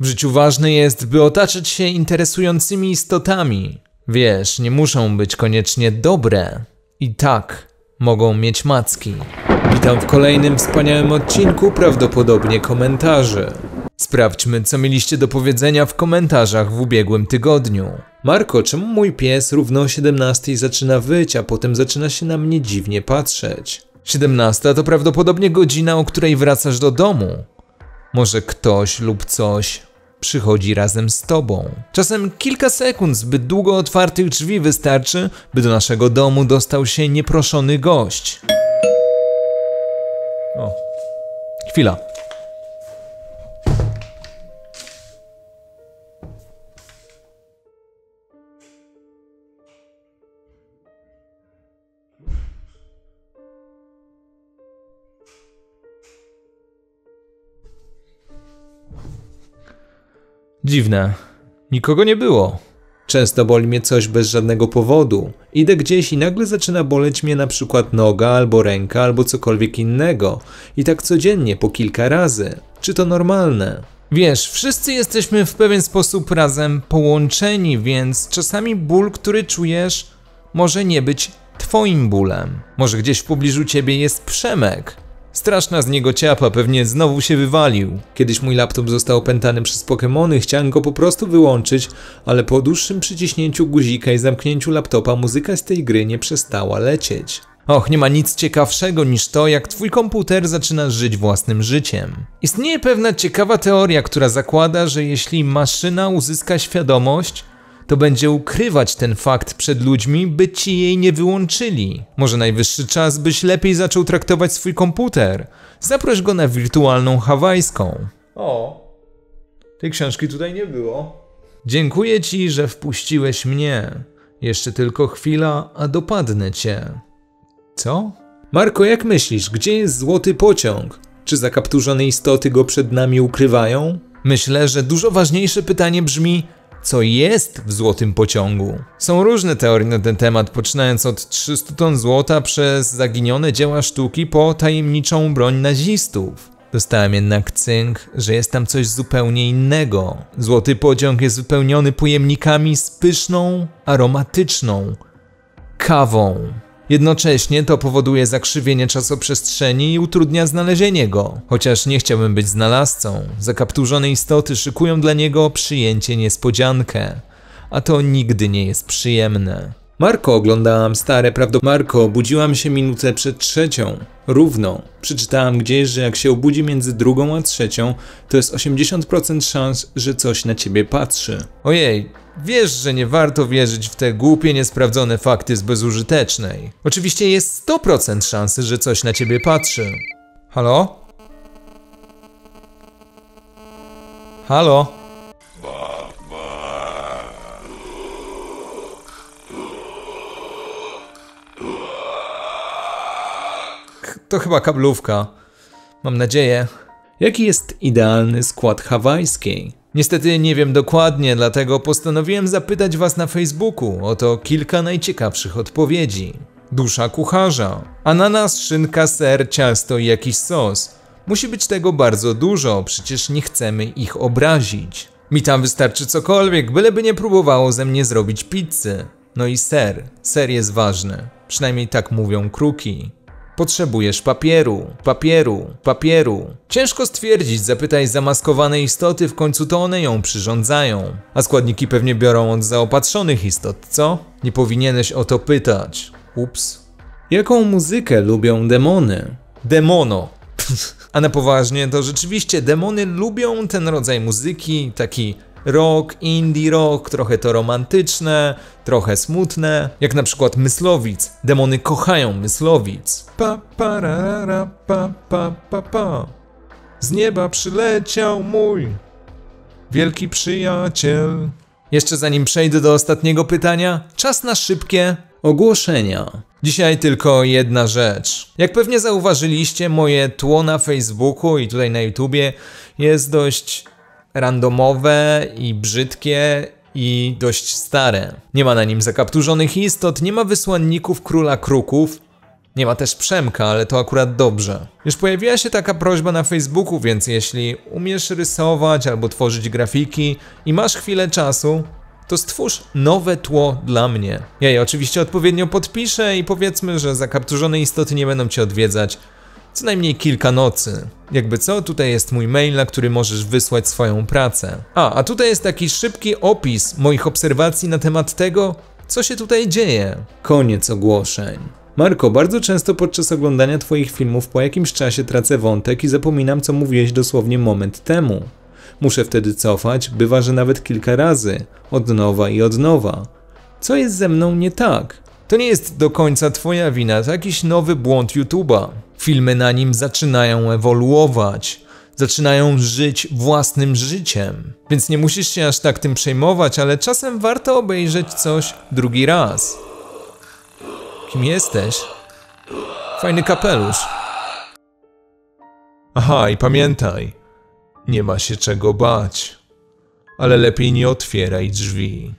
W życiu ważne jest, by otaczać się interesującymi istotami. Wiesz, nie muszą być koniecznie dobre. I tak mogą mieć macki. Witam w kolejnym wspaniałym odcinku, prawdopodobnie komentarzy. Sprawdźmy, co mieliście do powiedzenia w komentarzach w ubiegłym tygodniu. Marko, czemu mój pies równo o 17 zaczyna wyć, a potem zaczyna się na mnie dziwnie patrzeć? 17 to prawdopodobnie godzina, o której wracasz do domu. Może ktoś lub coś przychodzi razem z tobą. Czasem kilka sekund zbyt długo otwartych drzwi wystarczy, by do naszego domu dostał się nieproszony gość. O, chwila. Dziwne. Nikogo nie było. Często boli mnie coś bez żadnego powodu. Idę gdzieś i nagle zaczyna boleć mnie na przykład noga, albo ręka, albo cokolwiek innego. I tak codziennie, po kilka razy. Czy to normalne? Wiesz, wszyscy jesteśmy w pewien sposób razem połączeni, więc czasami ból, który czujesz, może nie być twoim bólem. Może gdzieś w pobliżu ciebie jest Przemek, Straszna z niego ciapa, pewnie znowu się wywalił. Kiedyś mój laptop został opętany przez Pokémony, chciałem go po prostu wyłączyć, ale po dłuższym przyciśnięciu guzika i zamknięciu laptopa muzyka z tej gry nie przestała lecieć. Och, nie ma nic ciekawszego niż to, jak twój komputer zaczyna żyć własnym życiem. Istnieje pewna ciekawa teoria, która zakłada, że jeśli maszyna uzyska świadomość, to będzie ukrywać ten fakt przed ludźmi, by ci jej nie wyłączyli. Może najwyższy czas, byś lepiej zaczął traktować swój komputer. Zaproś go na wirtualną hawajską. O, tej książki tutaj nie było. Dziękuję ci, że wpuściłeś mnie. Jeszcze tylko chwila, a dopadnę cię. Co? Marko, jak myślisz, gdzie jest złoty pociąg? Czy zakapturzone istoty go przed nami ukrywają? Myślę, że dużo ważniejsze pytanie brzmi: co jest w złotym pociągu. Są różne teorie na ten temat, poczynając od 300 ton złota przez zaginione dzieła sztuki po tajemniczą broń nazistów. Dostałem jednak cynk, że jest tam coś zupełnie innego. Złoty pociąg jest wypełniony pojemnikami z pyszną, aromatyczną kawą. Jednocześnie to powoduje zakrzywienie czasoprzestrzeni i utrudnia znalezienie go. Chociaż nie chciałbym być znalazcą, zakapturzone istoty szykują dla niego przyjęcie niespodziankę, a to nigdy nie jest przyjemne. Marko oglądałam stare prawdo. Marko, obudziłam się minutę przed trzecią. Równo. Przeczytałam gdzieś, że jak się obudzi między drugą a trzecią, to jest 80% szans, że coś na ciebie patrzy. Ojej, wiesz, że nie warto wierzyć w te głupie, niesprawdzone fakty z bezużytecznej. Oczywiście jest 100% szansy, że coś na ciebie patrzy. Halo? Halo? To chyba kablówka. Mam nadzieję. Jaki jest idealny skład hawajskiej? Niestety nie wiem dokładnie, dlatego postanowiłem zapytać Was na Facebooku. Oto kilka najciekawszych odpowiedzi. Dusza kucharza. Ananas, szynka, ser, ciasto i jakiś sos. Musi być tego bardzo dużo, przecież nie chcemy ich obrazić. Mi tam wystarczy cokolwiek, byleby nie próbowało ze mnie zrobić pizzy. No i ser. Ser jest ważny. Przynajmniej tak mówią kruki. Potrzebujesz papieru, papieru, papieru. Ciężko stwierdzić, zapytaj zamaskowane istoty, w końcu to one ją przyrządzają. A składniki pewnie biorą od zaopatrzonych istot, co? Nie powinieneś o to pytać. Ups. Jaką muzykę lubią demony? Demono. A na poważnie, to rzeczywiście demony lubią ten rodzaj muzyki, taki rock, indie rock, trochę to romantyczne, trochę smutne, jak na przykład Myslowic. Demony kochają Myslowic. Pa, pa, ra, ra, pa, pa, pa, pa. Z nieba przyleciał mój wielki przyjaciel. Jeszcze zanim przejdę do ostatniego pytania, czas na szybkie ogłoszenia. Dzisiaj tylko jedna rzecz. Jak pewnie zauważyliście, moje tło na Facebooku i tutaj na YouTubie jest dość randomowe i brzydkie i dość stare. Nie ma na nim zakapturzonych istot, nie ma wysłanników króla kruków, Nie ma też Przemka, ale to akurat dobrze. Już pojawiła się taka prośba na Facebooku, więc jeśli umiesz rysować albo tworzyć grafiki i masz chwilę czasu, to stwórz nowe tło dla mnie. Ja je oczywiście odpowiednio podpiszę i powiedzmy, że zakapturzone istoty nie będą cię odwiedzać co najmniej kilka nocy. Jakby co, tutaj jest mój mail, na który możesz wysłać swoją pracę. A, a tutaj jest taki szybki opis moich obserwacji na temat tego, co się tutaj dzieje. Koniec ogłoszeń. Marko, bardzo często podczas oglądania Twoich filmów po jakimś czasie tracę wątek i zapominam, co mówiłeś dosłownie moment temu. Muszę wtedy cofać, bywa, że nawet kilka razy, od nowa i od nowa. Co jest ze mną nie tak? To nie jest do końca Twoja wina, to jakiś nowy błąd YouTube'a. Filmy na nim zaczynają ewoluować, zaczynają żyć własnym życiem. Więc nie musisz się aż tak tym przejmować, ale czasem warto obejrzeć coś drugi raz. Kim jesteś? Fajny kapelusz. Aha, i pamiętaj, nie ma się czego bać, ale lepiej nie otwieraj drzwi.